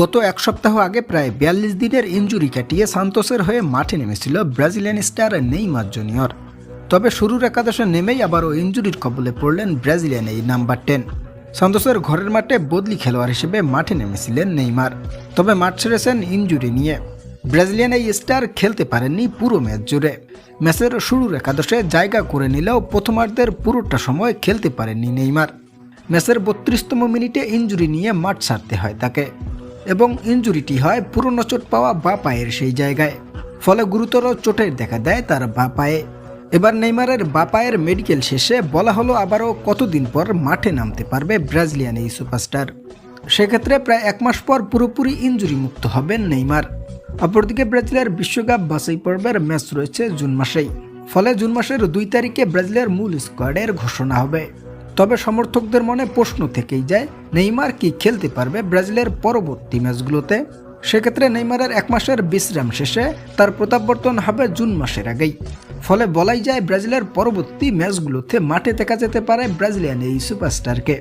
গত এক সপ্তাহ আগে প্রায় বিয়াল্লিশ দিনের ইঞ্জুরি কাটিয়ে সান্তোসের হয়ে মাঠে নেমেছিল ব্রাজিলিয়ান স্টার নেইমার জুনিয়র। তবে শুরুর একাদশে নেমেই আবারও ইঞ্জুরির কবলে পড়লেন ব্রাজিলিয়ান এই নাম্বার টেন। সান্তোসের ঘরের মাঠে বদলি খেলোয়াড় হিসেবে মাঠে নেমেছিলেন নেইমার। তবে মাঠ ছেড়েছেন ইঞ্জুরি নিয়ে। ব্রাজিলিয়ান এই স্টার খেলতে পারেননি পুরো ম্যাচ জুড়ে। ম্যাচের শুরুর একাদশে জায়গা করে নিলেও প্রথমার্ধের পুরোটা সময় খেলতে পারেননি নেইমার। ম্যাচের বত্রিশতম মিনিটে ইঞ্জুরি নিয়ে মাঠ ছাড়তে হয় তাকে। এবং ইঞ্জুরিটি হয় পুরনো চোট পাওয়া বা পায়ের সেই জায়গায়। ফলে গুরুতর চোটের দেখা দেয় তার বা পায়ে এবার নেইমারের বা পায়ের মেডিকেল শেষে বলা হলো আবারও কতদিন পর মাঠে নামতে পারবে ব্রাজিলিয়ান এই সুপারস্টার। সেক্ষেত্রে প্রায় এক মাস পর পুরোপুরি ইঞ্জুরি মুক্ত হবেন নেইমার। অপরদিকে ব্রাজিলের বিশ্বকাপ বাছাই পর্বের ম্যাচ রয়েছে জুন মাসেই। ফলে জুন মাসের দুই তারিখে ব্রাজিলের মূল স্কোয়াডের ঘোষণা হবে। তবে সমর্থকদের মনে প্রশ্ন থেকেই যায়, নেইমার কি খেলতে পারবে ব্রাজিলের পরবর্তী ম্যাচগুলোতে? সেক্ষেত্রে নেইমারের এক মাসের বিশ্রাম শেষে তার প্রত্যাবর্তন হবে জুন মাসের আগেই। ফলে বলাই যায় ব্রাজিলের পরবর্তী ম্যাচগুলোতে মাঠে দেখা যেতে পারে ব্রাজিলিয়ান এই সুপারস্টারকে।